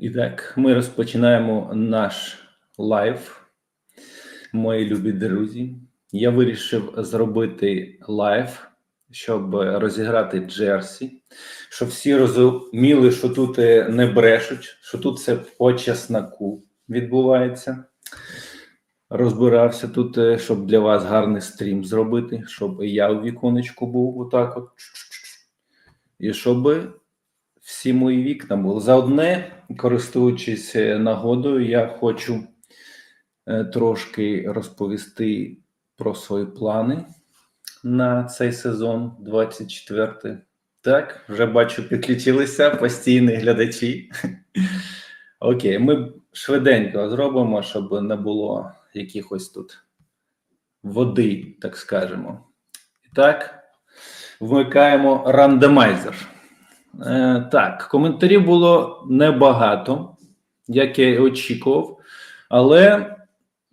І так, ми розпочинаємо наш лайв. Мої любі друзі. Я вирішив зробити лайв, щоб розіграти Джерсі, щоб всі розуміли, що тут е, не брешуть, що тут все по чесноку відбувається. Розбирався тут, е, щоб для вас гарний стрім зробити, щоб я у віконечку був отак от. І щоб всі мої вікна були. За одне, користуючись е, нагодою, я хочу е, трошки розповісти про свої плани на цей сезон 24. Так, вже бачу, підключилися постійні глядачі. Окей, ми швиденько зробимо, щоб не було якихось тут води, так скажемо. І так, вмикаємо рандомайзер. Е, так, коментарів було небагато, як я і очікував, але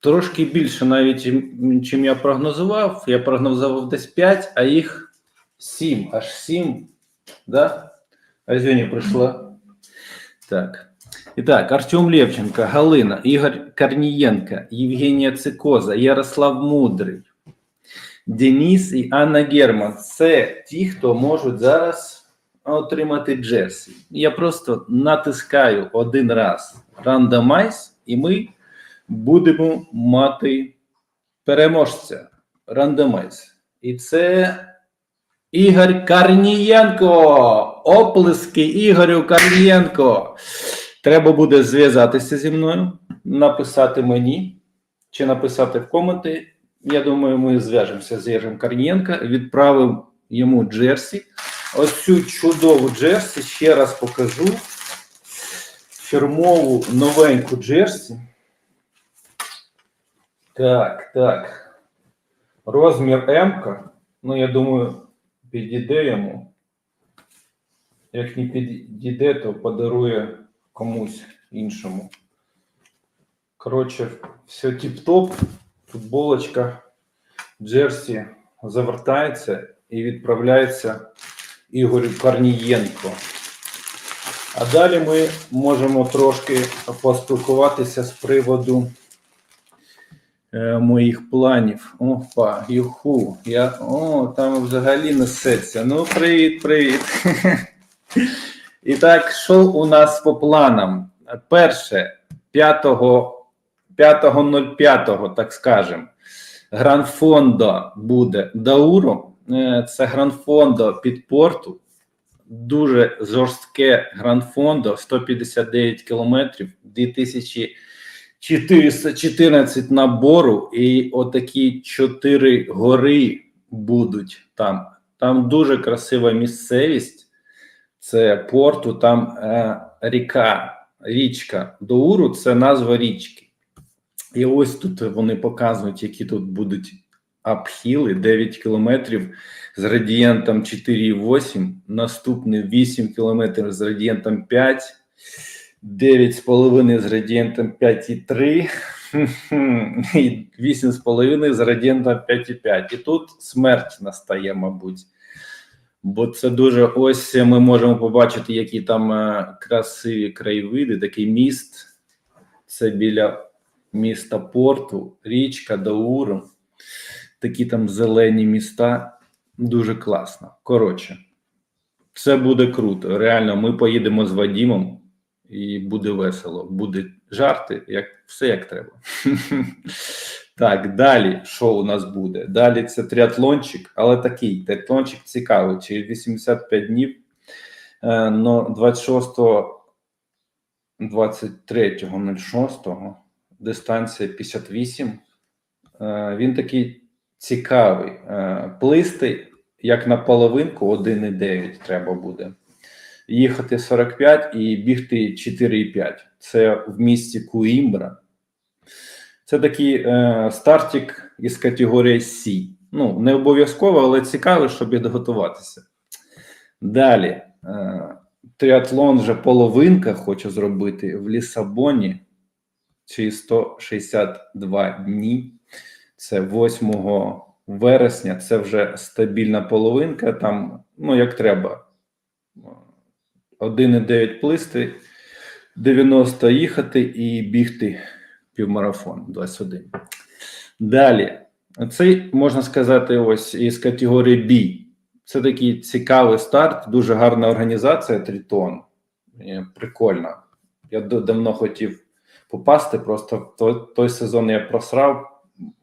трошки більше, навіть чим, я прогнозував. Я прогнозував десь 5, а їх 7, аж 7. Да? А Зюні прийшла. Так. І так, Артем Левченко, Галина, Ігор Корнієнко, Євгенія Цикоза, Ярослав Мудрий, Деніс і Анна Герман. Це ті, хто можуть зараз отримати Джерсі. Я просто натискаю один раз рандомайз, і ми будемо мати переможця. Рандомайз. І це Ігор Корнієнко. Оплески Ігорю Корнієнко. Треба буде зв'язатися зі мною, написати мені чи написати в коменти. Я думаю, ми зв'яжемося з Ігорем Корнієнко, відправимо йому Джерсі. Ось цю чудову Джерсі ще раз покажу. Фірмову новеньку Джерсі. Так, так. Розмір М. Ну, я думаю, підійде йому. Як не підійде, то подарує комусь іншому. Коротше, все тіп-топ. Футболочка Джерсі завертається і відправляється Ігорю Корнієнко. А далі ми можемо трошки поспілкуватися з приводу е, моїх планів. Опа, юху. Я, о, там взагалі несеться. Ну, привіт, привіт. І так, що у нас по планам? Перше, 5.05, так скажемо, Гранфондо буде Дауру. Е, Це Гранфондо під порту. Дуже жорстке Гранфондо, 159 кілометрів, 2414 набору, і отакі чотири гори будуть там. Там дуже красива місцевість. Це порту, там е, ріка, річка Доуру це назва річки. І ось тут вони показують, які тут будуть апхіли 9 кілометрів з радієнтом 4,8, наступний 8 кілометрів з радієнтом 5, 9,5 з радієнтом 5,3 і 8,5 з радієнтом 5,5. І тут смерть настає, мабуть. Бо це дуже ось ми можемо побачити, які там е, красиві краєвиди, такий міст. Це біля міста Порту, річка Дауру. Такі там зелені міста. Дуже класно. Коротше, це буде круто. Реально, ми поїдемо з Вадімом, і буде весело. Буде жарти, як все як треба. Так, далі, що у нас буде? Далі це триатлончик, але такий триатлончик цікавий. Через 85 днів, е, но 26 23.06 дистанція 58. Е, Він такий цікавий. Е, Плисти, як на половинку, 1,9 треба буде. Їхати 45 і бігти 4,5. Це в місті Куімбра. Це такий е, стартик із категорії C. Ну, не обов'язково, але цікаво, щоб підготуватися. Далі. Е, триатлон вже половинка хочу зробити в Лісабоні. Чи 162 дні. Це 8 вересня. Це вже стабільна половинка. Там, ну, як треба. 1,9 плисти. 90 їхати і бігти півмарафон 21. Далі, цей можна сказати, ось із категорії B. Це такий цікавий старт, дуже гарна організація Тритон. Е, Прикольно. Я давно хотів попасти, просто той, той сезон я просрав,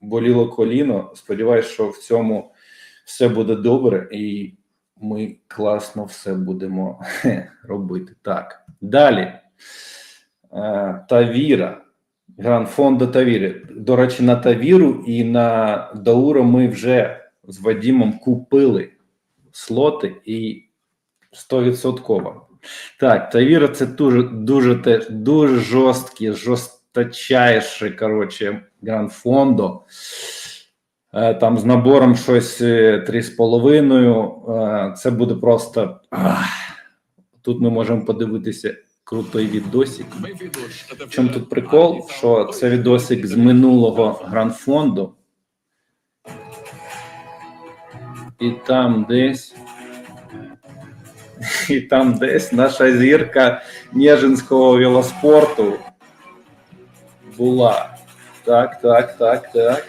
боліло коліно. Сподіваюсь, що в цьому все буде добре, і ми класно все будемо робити. Так. Далі. Е, Тавіра. Гран фондо Тавіри. До речі, на Тавіру і на Дауру ми вже з Вадімом купили слоти і 100%. Так, Тавіра це дуже дуже дуже жорсткі, жорсточайший, коротше, гран фондо. Е, Там з набором щось е, 3,5. Е, Це буде просто. Тут ми можемо подивитися крутий відосик. В чому тут прикол? Що це відосик з минулого гранд-фонду. І там десь. І там десь наша зірка Нежинського велоспорту була. Так, так, так, так.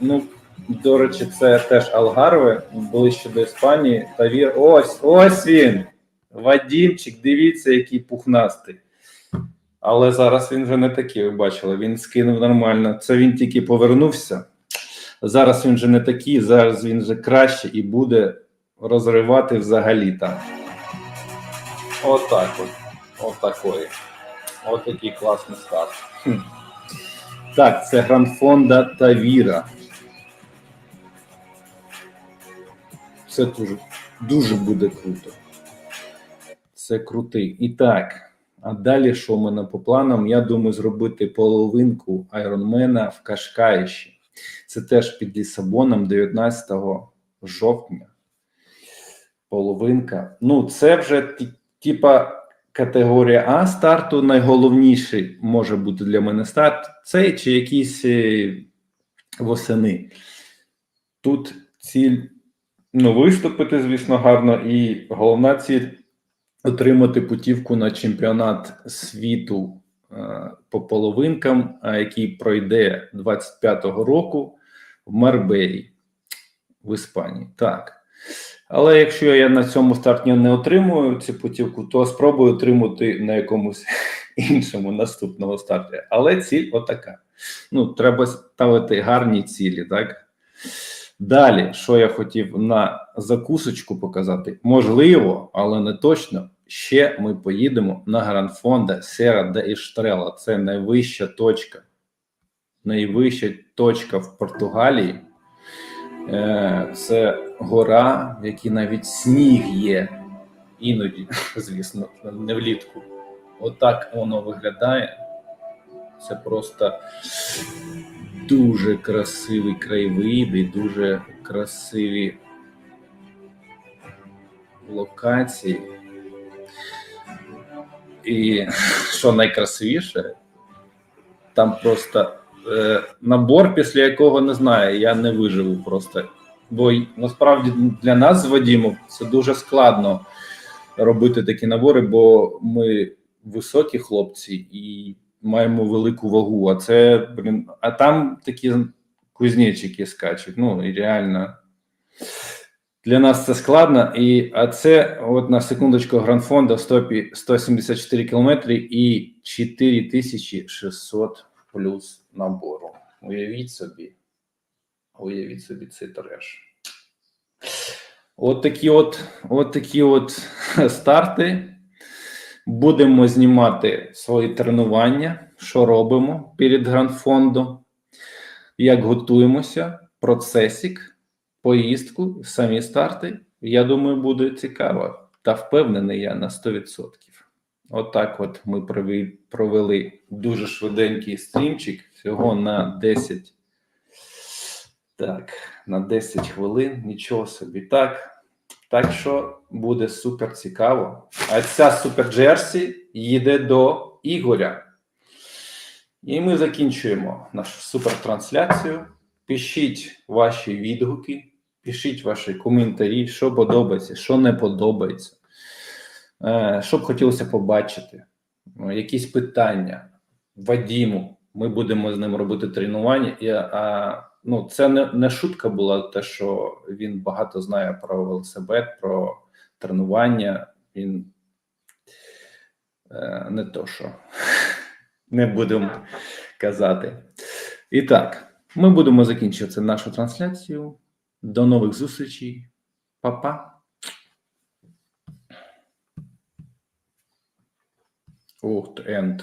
Ну, до речі, це теж Алгарве, ближче до Іспанії. Тавір. Ось, ось він. Вадімчик, дивіться, який пухнастий. Але зараз він вже не такий, ви бачили. Він скинув нормально. Це він тільки повернувся. Зараз він вже не такий, зараз він вже краще і буде розривати взагалі там. Отак от. Отакої. От такий класний старт. Хм. Так, це Гранфонда Тавіра. Це дуже, дуже буде круто. Це крутий. І так, а далі що в мене по планам? Я думаю, зробити половинку Айронмена в Кашкаїші. Це теж під Лісабоном 19 жовтня. Половинка. Ну, це вже типа категорія А старту. Найголовніший може бути для мене старт. Цей чи якийсь е, восени. Тут ціль ну, виступити, звісно, гарно, і головна ціль отримати путівку на чемпіонат світу е, по половинкам, який пройде 25-го року в Марбеї в Іспанії. Так. Але якщо я на цьому старті не отримую цю путівку, то спробую отримати на якомусь іншому наступного старті. Але ціль отака. Ну, треба ставити гарні цілі, так? Далі, що я хотів на закусочку показати, можливо, але не точно. Ще ми поїдемо на Гранфонда Сера де Іштрела. Це найвища точка, найвища точка в Португалії. Е, Це гора, в якій навіть сніг є. Іноді, звісно, не влітку. Отак воно виглядає. Це просто дуже красивий краєвид і дуже красиві локації. І що найкрасивіше, там просто е, набор, після якого не знаю, я не виживу просто. Бо насправді для нас з Вадімом це дуже складно робити такі набори, бо ми високі хлопці і маємо велику вагу. А це, блін, а там такі кузнечики скачуть. Ну і реально. Для нас це складно, і а це от на секундочку гранфонда в стопі 174 кілометри і 4600 плюс набору. Уявіть собі. Уявіть собі цей треш. От такі от, от такі от старти. Будемо знімати свої тренування, що робимо перед грандфондом, як готуємося, процесик поїздку, самі старти. Я думаю, буде цікаво. Та впевнений я на 100%. Отак, от, ми провели, провели дуже швиденький стрімчик всього на 10. Так, на 10 хвилин. Нічого собі. Так. Так що буде супер цікаво. А ця супер Джерсі їде до Ігоря. І ми закінчуємо нашу супертрансляцію. Пишіть ваші відгуки Пишіть ваші коментарі, що подобається, що не подобається, Е, що б хотілося побачити, Ну, якісь питання. Вадіму, ми будемо з ним робити тренування. І, ну, це не, не шутка була, те, що він багато знає про велосипед, про тренування. Він е, не то, що не будемо казати. І так, ми будемо закінчувати нашу трансляцію. До нових зустрічей. Па-па. Ух, енд.